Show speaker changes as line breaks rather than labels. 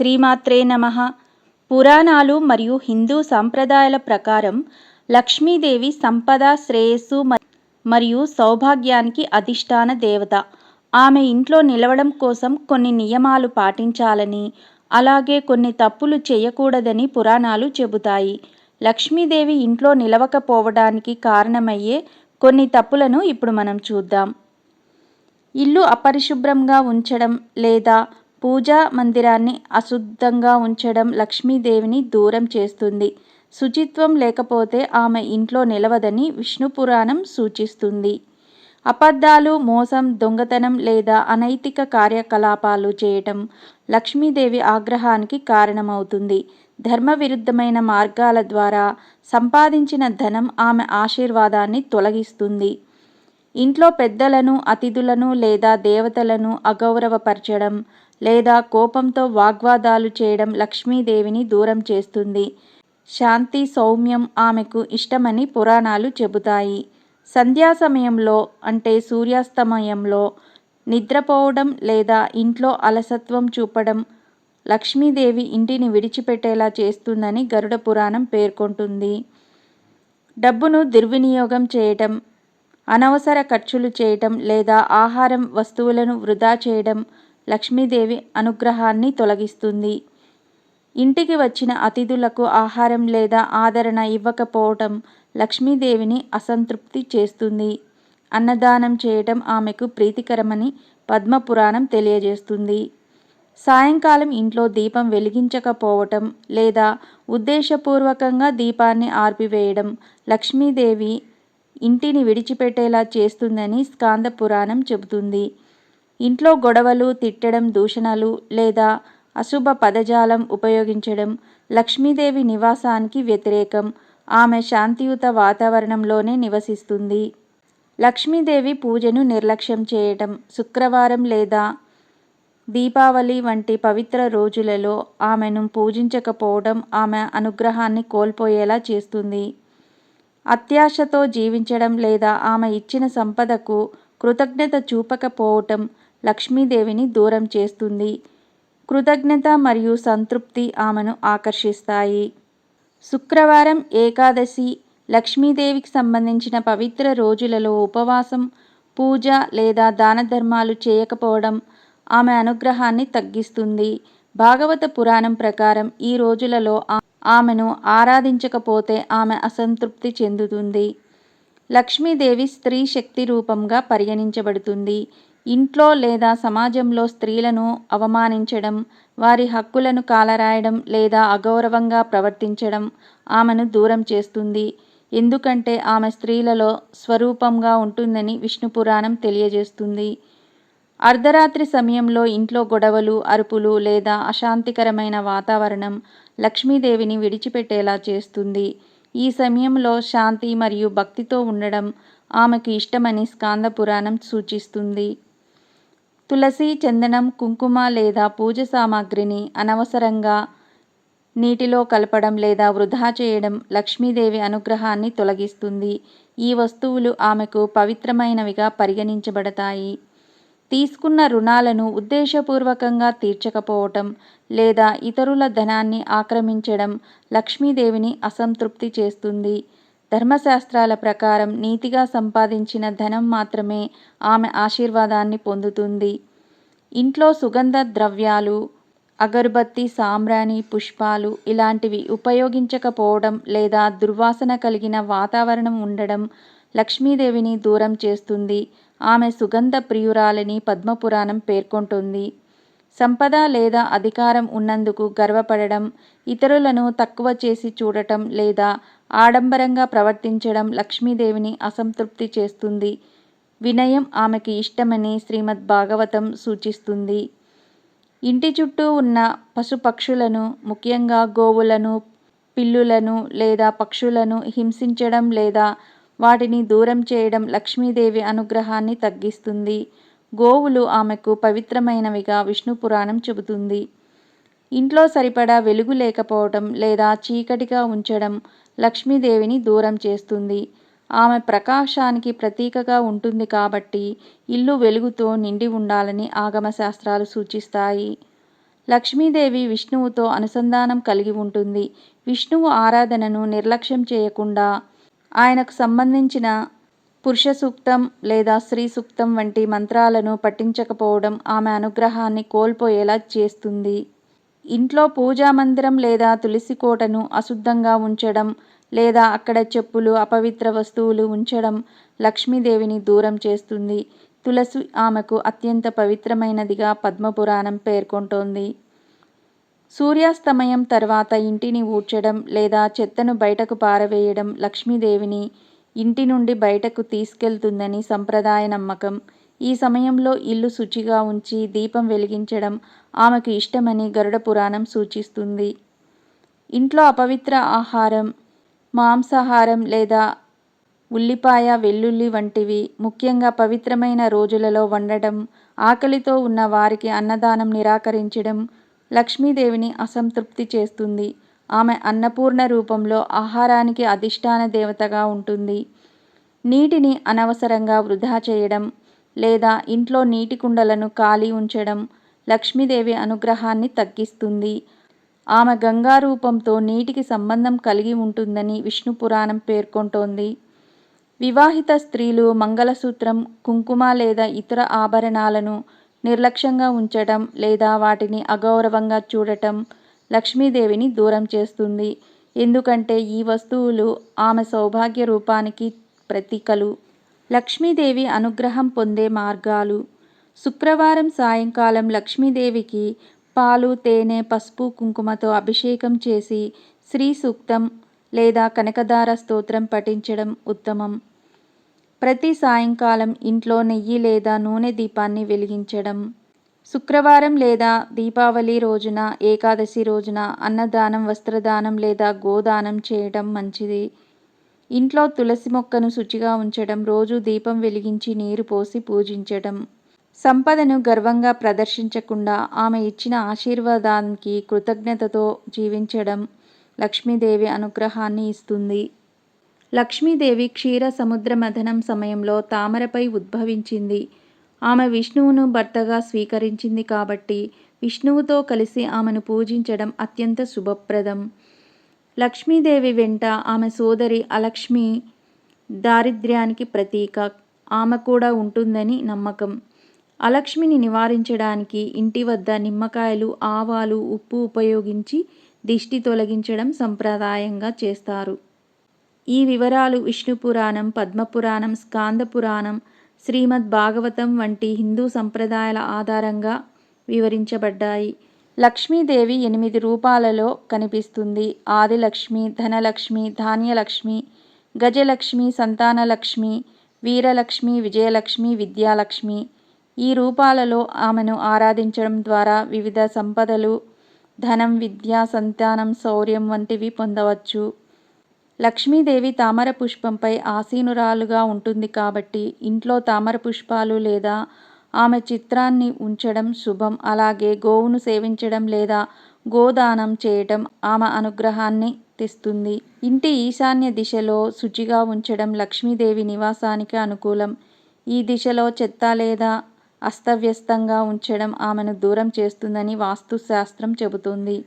శ్రీమాత్రే నమ. పురాణాలు మరియు హిందూ సాంప్రదాయాల ప్రకారం లక్ష్మీదేవి సంపద శ్రేయస్సు మరియు సౌభాగ్యానికి అధిష్టాన దేవత. ఆమె ఇంట్లో నిలవడం కోసం కొన్ని నియమాలు పాటించాలని అలాగే కొన్ని తప్పులు చేయకూడదని పురాణాలు చెబుతాయి. లక్ష్మీదేవి ఇంట్లో నిలవకపోవడానికి కారణమయ్యే కొన్ని తప్పులను ఇప్పుడు మనం చూద్దాం. ఇల్లు అపరిశుభ్రంగా ఉంచడం లేదా పూజా మందిరాన్ని అశుద్ధంగా ఉంచడం లక్ష్మీదేవిని దూరం చేస్తుంది. శుచిత్వం లేకపోతే ఆమె ఇంట్లో నిలవదని విష్ణు పురాణం సూచిస్తుంది. అబద్ధాలు మోసం దొంగతనం లేదా అనైతిక కార్యకలాపాలు చేయటం లక్ష్మీదేవి ఆగ్రహానికి కారణమవుతుంది. ధర్మ విరుద్ధమైన మార్గాల ద్వారా సంపాదించిన ధనం ఆమె ఆశీర్వాదాన్ని తొలగిస్తుంది. ఇంట్లో పెద్దలను అతిథులను లేదా దేవతలను అగౌరవపరచడం లేదా కోపంతో వాగ్వాదాలు చేయడం లక్ష్మీదేవిని దూరం చేస్తుంది. శాంతి సౌమ్యం ఆమెకు ఇష్టమని పురాణాలు చెబుతాయి. సంధ్యా సమయంలో అంటే సూర్యాస్తమయంలో నిద్రపోవడం లేదా ఇంట్లో అలసత్వం చూపడం లక్ష్మీదేవి ఇంటిని విడిచిపెట్టేలా చేస్తుందని గరుడ పురాణం పేర్కొంటుంది. డబ్బును దుర్వినియోగం చేయటం అనవసర ఖర్చులు చేయటం లేదా ఆహారం వస్తువులను వృధా చేయడం లక్ష్మీదేవి అనుగ్రహాన్ని తొలగిస్తుంది. ఇంటికి వచ్చిన అతిథులకు ఆహారం లేదా ఆదరణ ఇవ్వకపోవటం లక్ష్మీదేవిని అసంతృప్తి చేస్తుంది. అన్నదానం చేయటం ఆమెకు ప్రీతికరమని పద్మపురాణం తెలియజేస్తుంది. సాయంకాలం ఇంట్లో దీపం వెలిగించకపోవటం లేదా ఉద్దేశపూర్వకంగా దీపాన్ని ఆర్పివేయడం లక్ష్మీదేవి ఇంటిని విడిచిపెట్టేలా చేస్తుందని స్కాంద పురాణం చెబుతుంది. ఇంట్లో గొడవలు తిట్టడం దూషణలు లేదా అశుభ పదజాలం ఉపయోగించడం లక్ష్మీదేవి నివాసానికి వ్యతిరేకం ఆమె శాంతియుత వాతావరణంలోనే నివసిస్తుంది. లక్ష్మీదేవి పూజను నిర్లక్ష్యం చేయటం శుక్రవారం లేదా దీపావళి వంటి పవిత్ర రోజులలో ఆమెను పూజించకపోవడం ఆమె అనుగ్రహాన్ని కోల్పోయేలా చేస్తుంది. అత్యాశతో జీవించడం లేదా ఆమె ఇచ్చిన సంపదకు కృతజ్ఞత చూపకపోవటం లక్ష్మీదేవిని దూరం చేస్తుంది. కృతజ్ఞత మరియు సంతృప్తి ఆమెను ఆకర్షిస్తాయి. శుక్రవారం ఏకాదశి లక్ష్మీదేవికి సంబంధించిన పవిత్ర రోజులలో ఉపవాసం పూజ లేదా దాన ధర్మాలు చేయకపోవడం ఆమె అనుగ్రహాన్ని తగ్గిస్తుంది. భాగవత పురాణం ప్రకారం ఈ రోజులలో ఆమెను ఆరాధించకపోతే ఆమె అసంతృప్తి చెందుతుంది. లక్ష్మీదేవి స్త్రీ శక్తి రూపంగా పరిగణించబడుతుంది. ఇంట్లో లేదా సమాజంలో స్త్రీలను అవమానించడం వారి హక్కులను కాలరాయడం లేదా అగౌరవంగా ప్రవర్తించడం ఆమెను దూరం చేస్తుంది. ఎందుకంటే ఆమె స్త్రీలలో స్వరూపంగా ఉంటుందని విష్ణు పురాణం తెలియజేస్తుంది. అర్ధరాత్రి సమయంలో ఇంట్లో గొడవలు అరుపులు లేదా అశాంతికరమైన వాతావరణం లక్ష్మీదేవిని విడిచిపెట్టేలా చేస్తుంది. ఈ సమయంలో శాంతి మరియు భక్తితో ఉండడం ఆమెకు ఇష్టమని స్కాంద పురాణం సూచిస్తుంది. తులసి చందనం కుంకుమ లేదా పూజ సామాగ్రిని అనవసరంగా నీటిలో కలపడం లేదా వృధా చేయడం లక్ష్మీదేవి అనుగ్రహాన్ని తొలగిస్తుంది. ఈ వస్తువులు ఆమెకు పవిత్రమైనవిగా పరిగణించబడతాయి. తీసుకున్న రుణాలను ఉద్దేశపూర్వకంగా తీర్చకపోవటం లేదా ఇతరుల ధనాన్ని ఆక్రమించడం లక్ష్మీదేవిని అసంతృప్తి చేస్తుంది. ధర్మశాస్త్రాల ప్రకారం నీతిగా సంపాదించిన ధనం మాత్రమే ఆమె ఆశీర్వాదాన్ని పొందుతుంది. ఇంట్లో సుగంధ ద్రవ్యాలు అగరుబత్తి సాంబ్రాణి పుష్పాలు ఇలాంటివి ఉపయోగించకపోవడం లేదా దుర్వాసన కలిగిన వాతావరణం ఉండడం లక్ష్మీదేవిని దూరం చేస్తుంది. ఆమె సుగంధ ప్రియురాలని పద్మపురాణం పేర్కొంటుంది. సంపద లేదా అధికారం ఉన్నందుకు గర్వపడడం ఇతరులను తక్కువ చేసి చూడటం లేదా ఆడంబరంగా ప్రవర్తించడం లక్ష్మీదేవిని అసంతృప్తి చేస్తుంది. వినయం ఆమెకి ఇష్టమని శ్రీమద్ భాగవతం సూచిస్తుంది. ఇంటి చుట్టూ ఉన్న పశుపక్షులను ముఖ్యంగా గోవులను పిల్లులను లేదా పక్షులను హింసించడం లేదా వాటిని దూరం చేయడం లక్ష్మీదేవి అనుగ్రహాన్ని తగ్గిస్తుంది. గోవులు ఆమెకు పవిత్రమైనవిగా విష్ణు పురాణం చెబుతుంది. ఇంట్లో సరిపడా వెలుగు లేకపోవడం లేదా చీకటిగా ఉంచడం లక్ష్మీదేవిని దూరం చేస్తుంది. ఆమె ప్రకాశానికి ప్రతీకగా ఉంటుంది కాబట్టి ఇల్లు వెలుగుతో నిండి ఉండాలని ఆగమ శాస్త్రాలు సూచిస్తాయి. లక్ష్మీదేవి విష్ణువుతో అనుసంధానం కలిగి ఉంటుంది. విష్ణువు ఆరాధనను నిర్లక్ష్యం చేయకుండా ఆయనకు సంబంధించిన పురుష సూక్తం లేదా స్త్రీ సూక్తం వంటి మంత్రాలను పఠించకపోవడం ఆమె అనుగ్రహాన్ని కోల్పోయేలా చేస్తుంది. ఇంట్లో పూజా మందిరం లేదా తులసి కోటను అశుద్ధంగా ఉంచడం లేదా అక్కడ చెప్పులు అపవిత్ర వస్తువులు ఉంచడం లక్ష్మీదేవిని దూరం చేస్తుంది. తులసి ఆమెకు అత్యంత పవిత్రమైనదిగా పద్మపురాణం పేర్కొంటోంది. సూర్యాస్తమయం తర్వాత ఇంటిని ఊడ్చడం లేదా చెత్తను బయటకు పారవేయడం లక్ష్మీదేవిని ఇంటి నుండి బయటకు తీసుకెళ్తుందని సంప్రదాయ నమ్మకం. ఈ సమయంలో ఇల్లు శుచిగా ఉంచి దీపం వెలిగించడం ఆమెకు ఇష్టమని గరుడ పురాణం సూచిస్తుంది. ఇంట్లో అపవిత్ర ఆహారం మాంసాహారం లేదా ఉల్లిపాయ వెల్లుల్లి వంటివి ముఖ్యంగా పవిత్రమైన రోజులలో వండటం ఆకలితో ఉన్న వారికి అన్నదానం నిరాకరించడం లక్ష్మీదేవిని అసంతృప్తి చేస్తుంది. ఆమె అన్నపూర్ణ రూపంలో ఆహారానికి అధిష్టాన దేవతగా ఉంటుంది. నీటిని అనవసరంగా వృధా చేయడం లేదా ఇంట్లో నీటి కుండలను ఖాళీ ఉంచడం లక్ష్మీదేవి అనుగ్రహాన్ని తగ్గిస్తుంది. ఆమె గంగా రూపంతో నీటికి సంబంధం కలిగి ఉంటుందని విష్ణు పురాణం పేర్కొంటోంది. వివాహిత స్త్రీలు మంగళసూత్రం కుంకుమ లేదా ఇతర ఆభరణాలను నిర్లక్ష్యంగా ఉంచటం లేదా వాటిని అగౌరవంగా చూడటం లక్ష్మీదేవిని దూరం చేస్తుంది. ఎందుకంటే ఈ వస్తువులు ఆమె సౌభాగ్య రూపానికి ప్రతీకలు. లక్ష్మీదేవి అనుగ్రహం పొందే మార్గాలు. శుక్రవారం సాయంకాలం లక్ష్మీదేవికి పాలు తేనె పసుపు కుంకుమతో అభిషేకం చేసి శ్రీ సూక్తం లేదా కనకదార స్తోత్రం పఠించడం ఉత్తమం. ప్రతి సాయంకాలం ఇంట్లో నెయ్యి లేదా నూనె దీపాన్ని వెలిగించడం. శుక్రవారం లేదా దీపావళి రోజున ఏకాదశి రోజున అన్నదానం వస్త్రదానం లేదా గోదానం చేయడం మంచిది. ఇంట్లో తులసి మొక్కను శుచిగా ఉంచడం రోజు దీపం వెలిగించి నీరు పోసి పూజించడం. సంపదను గర్వంగా ప్రదర్శించకుండా ఆమె ఇచ్చిన ఆశీర్వాదానికి కృతజ్ఞతతో జీవించడం లక్ష్మీదేవి అనుగ్రహాన్ని ఇస్తుంది. లక్ష్మీదేవి క్షీర సముద్ర మథనం సమయంలో తామరపై ఉద్భవించింది. ఆమె విష్ణువును భర్తగా స్వీకరించింది కాబట్టి విష్ణువుతో కలిసి ఆమెను పూజించడం అత్యంత శుభప్రదం. లక్ష్మీదేవి వెంట ఆమె సోదరి అలక్ష్మి దారిద్ర్యానికి ప్రతీక. ఆమె కూడా ఉంటుందని నమ్మకం. అలక్ష్మిని నివారించడానికి ఇంటి వద్ద నిమ్మకాయలు ఆవాలు ఉప్పు ఉపయోగించి దిష్టి తొలగించడం సంప్రదాయంగా చేస్తారు. ఈ వివరాలు విష్ణు పురాణం పద్మపురాణం స్కాంద పురాణం శ్రీమద్ భాగవతం వంటి హిందూ సంప్రదాయాల ఆధారంగా వివరించబడ్డాయి. లక్ష్మీదేవి ఎనిమిది రూపాలలో కనిపిస్తుంది. ఆదిలక్ష్మి ధనలక్ష్మి ధాన్యలక్ష్మి గజలక్ష్మి సంతానలక్ష్మి వీరలక్ష్మి విజయలక్ష్మి విద్యాలక్ష్మి. ఈ రూపాలలో ఆమెను ఆరాధించడం ద్వారా వివిధ సంపదలు ధనం విద్య సంతానం శౌర్యం వంటివి పొందవచ్చు. లక్ష్మీదేవి తామర పుష్పంపై ఆసీనురాలుగా ఉంటుంది కాబట్టి ఇంట్లో తామర పుష్పాలు లేదా ఆమె చిత్రాన్ని ఉంచడం శుభం. అలాగే గోవును సేవించడం లేదా గోదానం చేయటం ఆమె అనుగ్రహాన్ని తెస్తుంది. ఇంటి ఈశాన్య దిశలో శుచిగా ఉంచడం లక్ష్మీదేవి నివాసానికి అనుకూలం. ఈ దిశలో చెత్త లేదా అస్తవ్యస్తంగా ఉంచడం ఆమెను దూరం చేస్తుందని వాస్తుశాస్త్రం చెబుతుంది.